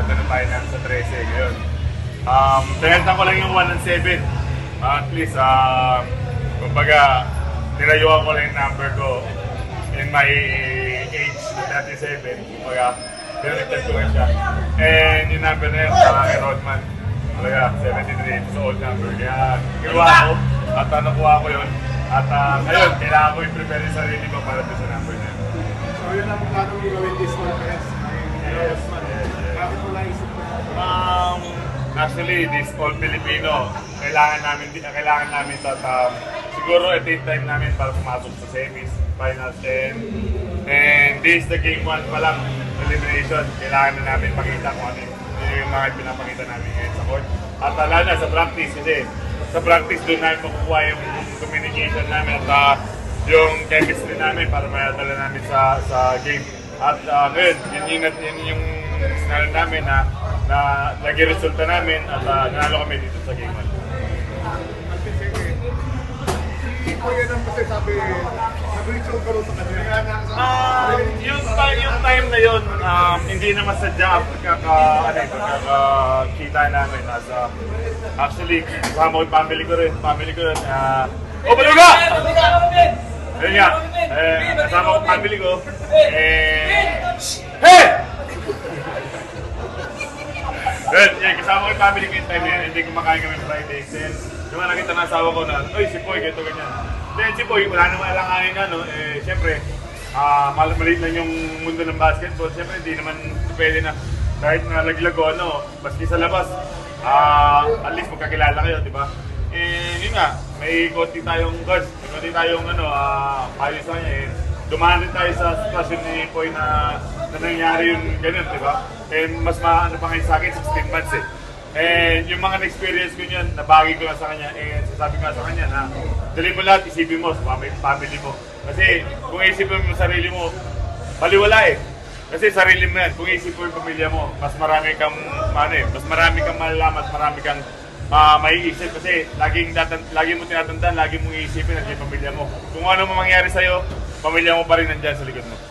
tatanong tayo na sa 13 ngayon. Um, Tinagtan ko lang yung 1 and 7. Ah, at least, ah, kumbaga, nilayuan ko lang yung number ko in my age, 37. Kumbaga, pinalitan ko lang siya. And yung number na yun, sa akin, Rodman. Talaga, 73, it's old number. Kaya, ginawa ko, at uh, nakuha ko yun. At uh, ngayon, kailangan ko i-prepare yung sarili ko para sa number na yun. So yun ang plano mo gawin this conference. Yes, yes, yes. Bakit mo naisip? Um, actually, this all Filipino, kailangan namin, kailangan namin to, um, siguro ito yung time namin para pumasok sa semis, finals, and, and this is the game one pa lang, elimination. Kailangan na namin makita kung ano yung, mga pinapakita namin ngayon sa court. At lalo na sa practice kasi sa practice doon namin makukuha yung communication namin at uh, yung chemistry namin para mayadala namin sa sa game. At uh, ngayon, yun, yun, yun, yung sinalo namin na na naging resulta namin at uh, nanalo kami dito sa game 1. Alvin, sige. Hindi ko yan ang masasabi. Nag-reach out ka sa kanya. Um, yung, time, yung time na yun, um, hindi naman sadya pagkaka, ano, pagkakakita namin. Nasa, actually, kasama ko yung family ko rin. Family ko rin. Uh, oh, Baluga! Ayun nga, eh, kasama ko yung family ko. Eh, Yun, yun, kasama ko yung family ko yung time na yun. Hindi kumakain kami Friday. Then, yung nakita ng asawa ko na, Uy, si Poy, ganito, ganyan. Then, si Poy, wala namang alanganin na, no? Eh, syempre, ah, mal maliit lang yung mundo ng basketball. Syempre, hindi naman pwede na kahit na laglag o ano, maski sa labas, ah, at least magkakilala kayo, di ba? Eh, yun nga, may konti tayong guards, may konti tayong ano, ah, payo sa kanya. Eh, dumaan din tayo sa sitwasyon ni Poy na, na nangyari yung ganun, di ba? And mas maano pa ngayon sa akin, 16 months eh. And yung mga na-experience ko yun, nabagi ko lang sa kanya, and sasabi ko sa kanya na, dali mo lahat, isipin mo sa family, mo. Kasi kung isipin mo sarili mo, baliwala eh. Kasi sarili mo yan, kung isipin mo yung pamilya mo, mas marami kang, ano eh, mas marami kang malalaman, marami kang ah maiisip kasi laging datan, lagi mo tinatandaan, lagi mong iisipin at yung pamilya mo. Kung ano man mangyari sa'yo, pamilya mo pa rin nandyan sa likod mo.